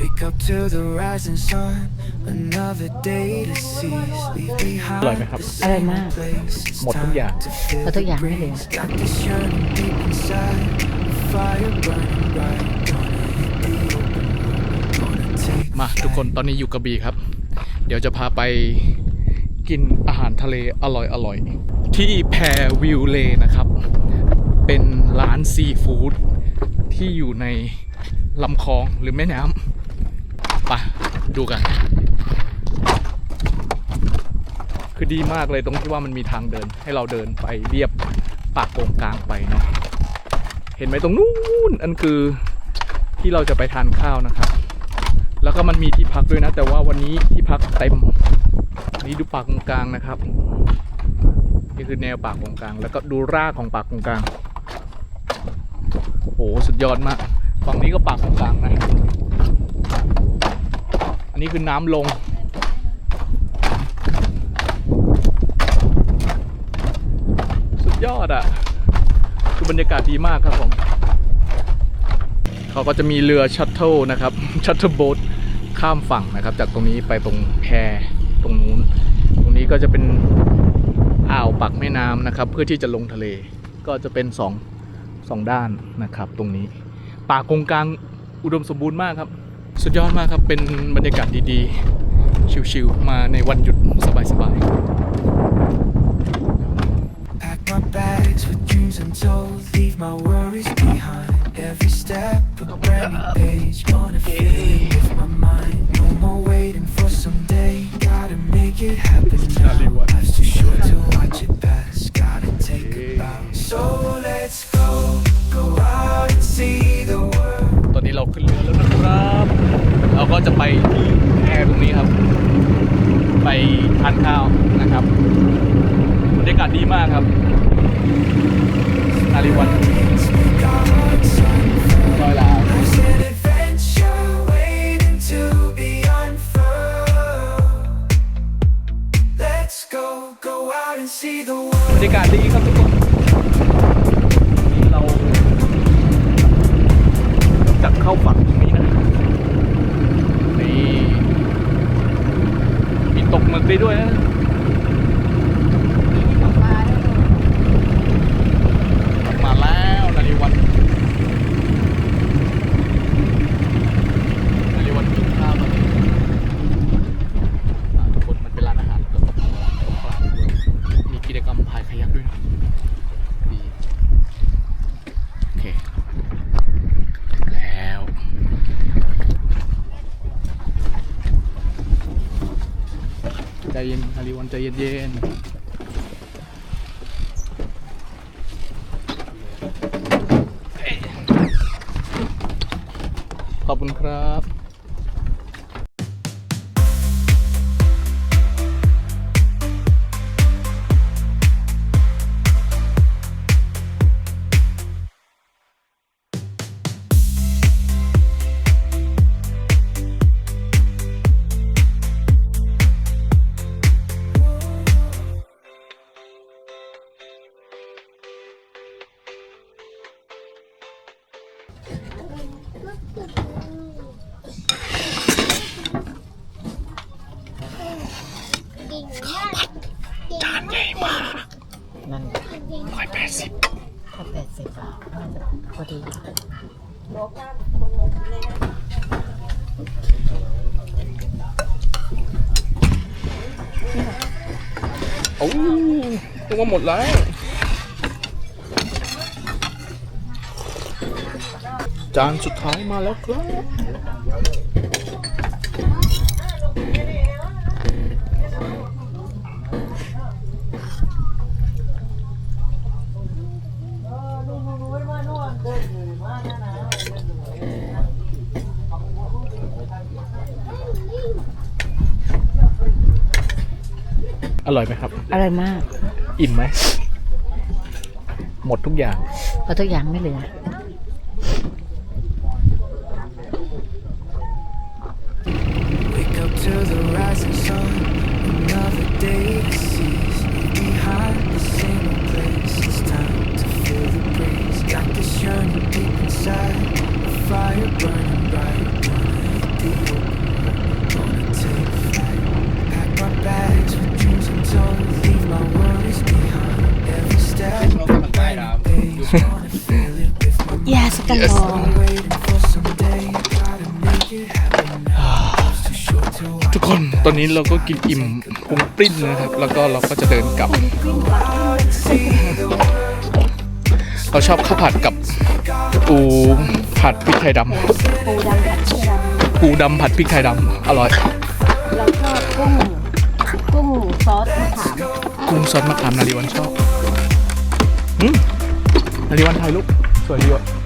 Wake up to the rising sun, another day to seize. Leave behind อร่อยไหมครับ the อร่อย same มาก place. It's หมดทุกอย่าง time to feel เพราะทุกอย่าง the ไม่เหลือ breeze. Got this yearning deep inside, a fire burning bright. Gonna hit the open road, gonna take มาทุกคนตอนนี้อยู่กระบี่ครับ เดี๋ยวจะพาไปกินอาหารทะเลอร่อยอร่อยที่แพรวิวเลนะครับ เป็นร้านซีฟู้ดที่อยู่ในลำคลองหรือแม่น้ ไปดูกัน คือดีมากเลยตรงที่ว่ามันมีทางเดิน ให้เราเดินไปเรียบปากโกงกลางไปเนาะเห็นไหมตรงนู้นอันคือที่เราจะไปทานข้าวนะครับ แล้วก็มันมีที่พักด้วยนะ แต่ว่าวันนี้ที่พักเต็มนี่ดูปากตรงกลางนะครับนี่คือแนวปากตรงกลาง แล้วก็ดูรากของปากตรงกลางโหสุดยอดมากฝั่งนี้ก็ปากตรงกลางนะ นนี้คือน้ำลง สุดยอดอะ่ะ คือบรรยากาศดีมากครับผม เขาก็จะมีเรือชัตเทิลนะครับ ชัตเทิลโบ๊ทข้ามฝั่งนะครับ จากตรงนี้ไปตรงแพตรงนู้น ตรงนี้ก็จะเป็นอ่าวปักแม่น้ำนะครับ เพื่อที่จะลงทะเล ก็จะเป็นสองสองด้านนะครับ ตรงนี้ ป่ากงกลางอุดมสมบูรณ์มากครับ สุดยอดมากครับ เป็นบรรยากาศดีๆ ชิลๆมาในวันหยุดสบายๆ Pack my bags with dreams untold, leave my worries behind. Every step a brand new page, gonna feel it with my mind. No more waiting for someday, gotta make it happen now. Life's too short to watch it pass, gotta take a bow. So let's go, go out and see the world. ตอนนี้เราขึ้นเรือแล้วนะครับ เราก็จะไปที่แอร์ตรงนี้ครับ ไปทานข้าวนะครับบรรยากาศดีมากครับอาริวันร้อยลาบรรยากาศดีครับทุกคนเราจับเข้าฝั่งตรงนี้นะนี่ มีตกหมึกได้ด้วยนะมาแล้วนาริวันนาริวันกินข้าวตอนนี้อ่าทุกคนมันเป็นร้านอาหารตกปลาด้วยมีกิจกรรมพายคายักด้วยนะดีโอเค แล้ว ใจเย็นอาริวัน ใจเย็นๆขอบคุณครับ จานใหญ่มากนั่นร้อยแปดสิบก็แปดสิบบาทพอดีโอ้ตัวมาหมดแล้ว จานสุดท้ายมาแล้วครับอร่อยไหมครับ อร่อยมาก อิ่มไหม หมดทุกอย่าง เพราะทุกอย่างไม่เหลือ happen now. Life's too short to ทุกคนตอนนี้เราก็กินอิ่มพุงปริ้นนะครับ แล้วก็เราก็จะเดินกลับ เราชอบข้าวผัดกับปูผัดพริกไทยดำปูดำผัดพริกไทยดำอร่อยเราชอบกุ้งกุ้งซอสมะขาม กุ้งซอสมะขามนาริวันชอบอืม นาริวันไทยลูกสวยดีว่ะ